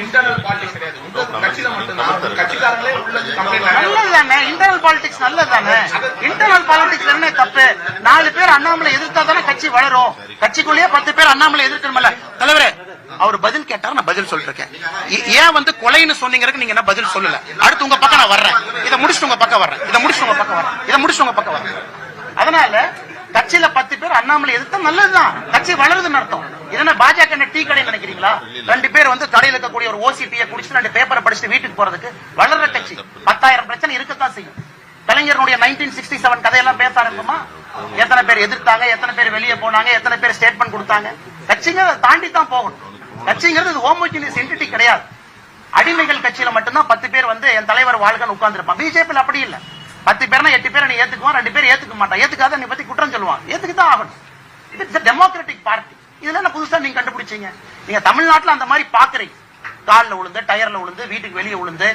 Internal politics கிடையாது. உங்க கட்சியில மட்டும்தான். கட்சிக்காரங்களே உள்ளது கம்ப்ளைண்ட் நல்லதுதானே இன்டர்னல் பாலிடிக்ஸ் நல்லதுதானே? இன்டர்னல் பாலிடிக்ஸ் என்ன தப்பு? நாலு பேர் அண்ணாமலை எதிர்த்தா தானே கட்சி வளரும். கட்சிக்குள்ளேயே பத்து பேர் அண்ணாமலை எதிர்க்கணும்ல. தலைவரே அவர் பதில் கேட்டார் நான் பதில் சொல்லிட்டு இருக்கேன் ஏ- ஏன் வந்து கொலைன்னு சொன்னீங்கறதுக்கு நீங்க என்ன பதில் சொல்லல? அடுத்து உங்க பக்கம் நான் வர்றேன். இதை முடிச்சுட்டு உங்க பக்கம் வர்றேன். இதை முடிச்சுட்டு உங்க பக்கம் வர்றேன். இதை முடிச்சுட்டு உங்க பக்கம் வர்றேன். அதனால கட்சியில பத்து பேர் அண்ணாமலை எதிர்த்தா நல்லதுதான். கட்சி வளருதுன்னு அர்த்தம். என்ன பாஜக டீ கடை நினைக்கிறீங்களா? ரெண்டு பேர் வந்து கடையில் இருக்கக்கூடிய ஒரு ஓசி டீயை குடிச்சிட்டு ரெண்டு பேப்பரை படிச்சுட்டு வீட்டுக்கு போறதுக்கு வளர்ற கட்சி. பத்தாயிரம் பிரச்சனை இருக்கத்தான் செய்யும். கலைஞருடைய நைன்டீன் சிக்ஸ்டி செவன் கதையெல்லாம் பேச ஆரம்பிக்குமா எத்தனை பேர் எதிர்த்தாங்க எத்தனை பேர் வெளியே போனாங்க எத்தனை பேர் ஸ்டேட்மெண்ட் கொடுத்தாங்க? கட்சிங்க அதை தாண்டி தான் போகணும். கட்சிங்கிறது இது ஹோமோஜினியஸ் என்டிட்டி கிடையாது. அடிமைகள் கட்சியில மட்டும்தான் பத்து பேர் வந்து என் தலைவர் வாழ்கன்னு உட்கார்ந்துருப்பான். பிஜேபியில் அப்படி இல்ல. பத்து பேர்னா எட்டு பேர் நீ ஏத்துக்குவான் ரெண்டு பேர் ஏத்துக்க மாட்டான். ஏத்துக்காத நீ பத்தி குற்றம் சொல்லுவான். ஏத்துக்கு தான் ஆகணும் இட்ஸ் டெமோக்ராட்டிக் பார்ட்டி இதுல என்ன புதுசா நீங்க கண்டுபிடிச்சீங்க? நீங்க தமிழ்நாட்டுல அந்த மாதிரி பாக்குறீங்க கால்ல விழுந்து டயர்ல விழுந்து வீட்டுக்கு வெளியே விழுந்து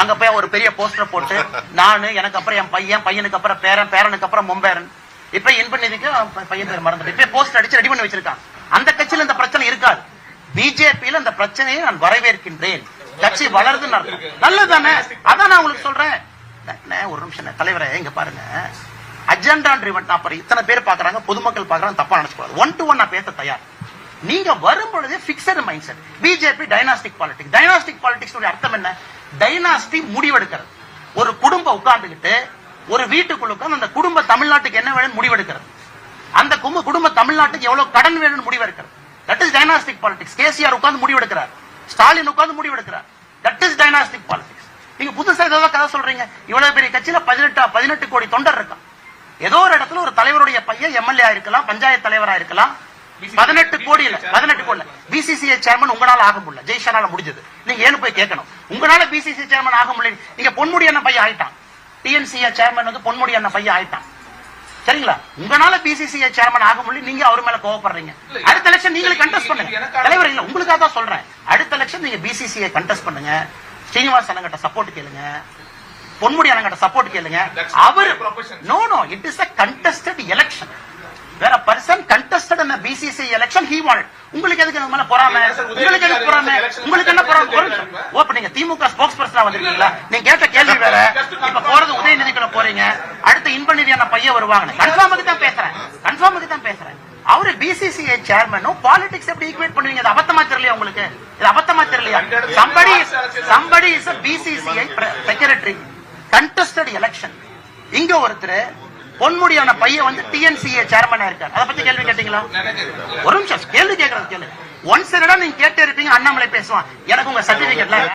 அங்க போய் ஒரு பெரிய போஸ்டர் போட்டு நானு எனக்கு அப்புறம் என் பையன் பையனுக்கு அப்புறம் பேரன் பேரனுக்கு அப்புறம் மும்பேரன். இப்ப இன் நிதிக்கு பையன் பேர் மறந்துட்டு இப்ப போஸ்டர் அடிச்சு ரெடி பண்ணி வச்சிருக்கான். அந்த கட்சியில இந்த பிரச்சனை இருக்காது. பிஜேபியில இந்த பிரச்சனையை நான் வரவேற்கின்றேன். கட்சி வளருதுன்னு நல்லது நல்லதுதானே? அதான் நான் உங்களுக்கு சொல்றேன். ஒரு நிமிஷம் தலைவரை எங்க பாருங்க. அஜெண்டா ட்ரிவன் அப்புறம் இத்தனை பேர் பாக்குறாங்க பொதுமக்கள் பாக்குறாங்க தப்பா நினைச்சுக்கூடாது ஒன் டு ஒன் நான் பேச தயார். நீங்க வரும் பொழுதே fixed mind set BJP dynastic politics dynastic politics அர்த்தம் என்ன? டைனாஸ்டி முடிவெடுக்கிறது. ஒரு குடும்பம் உட்கார்ந்துகிட்டு ஒரு வீட்டுக்குள்ள அந்த குடும்ப தமிழ்நாட்டுக்கு என்ன வேணும்னு முடிவெடுக்கிறது. அந்த குடும்ப தமிழ்நாட்டுக்கு எவ்வளவு கடன் வேணும்னு முடிவெடுக்கிறது. That is dynastic politics KCR உட்கார்ந்து முடிவெடுக்கிறார். ஸ்டாலின் உட்கார்ந்து முடிவெடுக்கிறார். தட் இஸ் டைனாஸ்டிக் பாலிடிக்ஸ் நீங்க புதுசா ஏதோ கதை சொல்றீங்க. இவ்வளவு பெரிய கட்சியில பதினெட்டு பதினெட்டு கோடி தொண்டர் இருக்கான். ஏதோ ஒரு இடத்துல ஒரு தலைவருடைய பையன் எம்எல்ஏ இருக்கலாம் பஞ்சாயத்து தலைவரா இருக்கலாம். பதினெட்டு கோடி இல்ல பதினெட்டு கோடி பிசிசிஐ சேர்மன் உங்களால ஆக முடியல. ஜெய்ஷானால முடிஞ்சது. நீங்க ஏன்னு போய் கேட்கணும். உங்களால பிசிசி சேர்மன் ஆக முடியல நீங்க பொன்முடி அண்ணன் பையன் ஆயிட்டான். டிஎன்சிஏ சேர்மன் வந்து பொன்முடி அண்ணன் பையன் ஆயிட்டான். சரிங்களா? உங்களால பிசிசிஐ சேர்மன் ஆக முடியல நீங்க அவர் மேல கோவப்படுறீங்க. அடுத்த எலெக்ஷன் நீங்களே கண்டெஸ்ட் பண்ணுங்க. தலைவர் இல்ல உங்களுக்காக தான் சொல்றேன். அடுத்த எலெக்ஷன் நீங்க பிசிசிஐ கண்டெஸ்ட் பண்ணுங்க. ஸ்ரீனிவாஸ் அண்ணங்கிட்ட சப்போர்ட் கேளுங்க. பொன்முடி அண்ணங்கிட்ட சப்போர்ட் கேளுங்க. அவர் no no it is a contested election வேற பர்சன் கண்டெஸ்டட் இந்த பிசிசி எலெக்ஷன் ஹி வாண்ட் உங்களுக்கு எதுக்கு இந்த மேல பொறாம? உங்களுக்கு எதுக்கு பொறாம? உங்களுக்கு என்ன பொறாம. ஓ இப்ப நீங்க திமுக ஸ்போக்ஸ் பர்சனா வந்திருக்கீங்களா? நீங்க கேட்ட கேள்வி வேற. இப்ப போறது உதயநிதிக்குள்ள போறீங்க. அடுத்து இன்பநிதி அண்ணன் பையன் வருவாங்க கன்ஃபார்முக்கு தான் பேசுறேன். கன்ஃபார்முக்கு தான் பேசுறேன். அவரு பிசிசிஐ சேர்மனும் பாலிடிக்ஸ் எப்படி ஈக்குவேட் பண்ணுவீங்க? இது அபத்தமா தெரியலையா உங்களுக்கு? இது அபத்தமா தெரியலையா? Somebody somebody is BCCI secretary contested election இங்க ஒருத்தர் பொன்முடியான பையன் வந்து டிஎன்சிஏ சேர்மனா இருக்காரு. அதை பத்தி கேள்வி கேட்டீங்களா? ஒரு நிமிஷம் கேள்வி கேட்கறது கேளு. ஒன்ஸ் என்னடா நீங்க கேட்டு இருப்பீங்க அண்ணாமலை பேசுவான். எனக்கு உங்க சர்டிபிகேட்ல